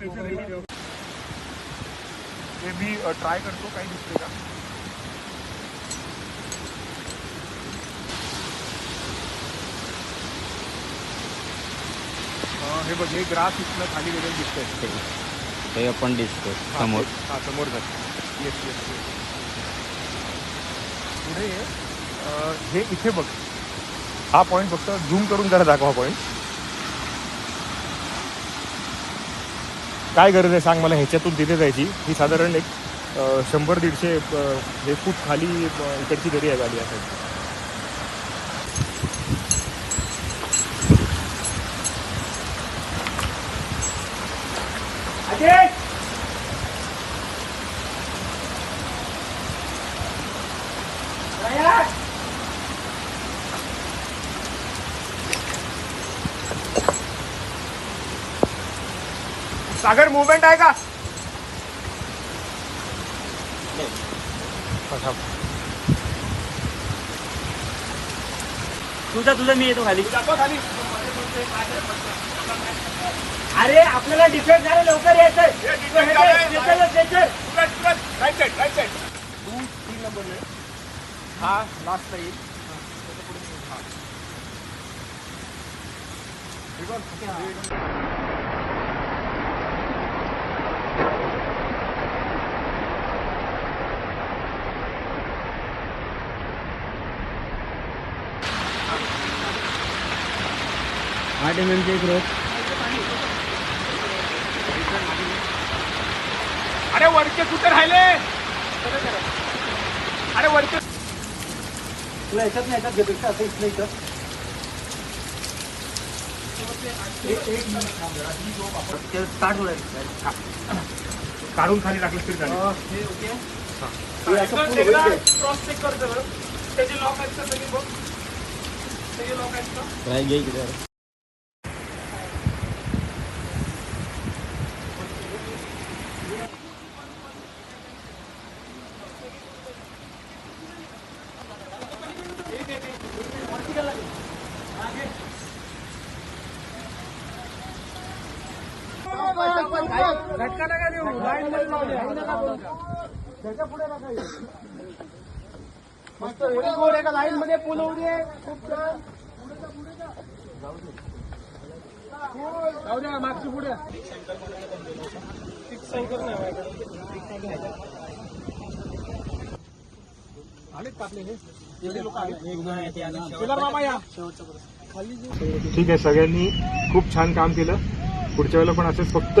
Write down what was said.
हे मी ट्राय करतो काही दिसते का? हे बघ हे ग्रास इथनं खाली गेलेलं दिसतंय. ते आपण दिसतो हा, समोर. ते- हा समोर जात. येस येस येस पुढे. अं, हे इथे बघ. हा पॉईंट फक्त झूम करून जरा दाखवा पॉईंट काय गरज आहे सांग मला? ह्याच्यातून तिथे जायची. ही साधारण एक शंभर दीडशे हे फूट खाली इकडची दरी आहे गाडी आहे. सागर मुवमेंट आहे का? तुझा तुझा मी येतो खाली. खाली. अरे आपल्याला डिफेक्ट झालं लवकर टू तीन नंबर आहे हा. लास्टला येईल हा. आठ एम एमचे एक रोप अरे वरचे कुठे राहिले? अरे वरचे तुला याच्यात नाही याच्यात घेतो का असं इथलं इथं ते स्टार्ट होईल काढून खाली टाकलं तरी चालेल. हे. क्रॉस चेक कर जरा. त्याचे लॉक आहेत का? सगळे बघ. त्याचे लॉक आहेत का? काय त्याच्या पुढे नका मस्त एवढी गोड एका लाईन मध्ये पूल उडी आहे खूप छान जाऊ द्या मागची पुढे ठीक आहे सगळ्यांनी खूप छान काम केलं. पुढच्या वेळेला पण असंच फक्त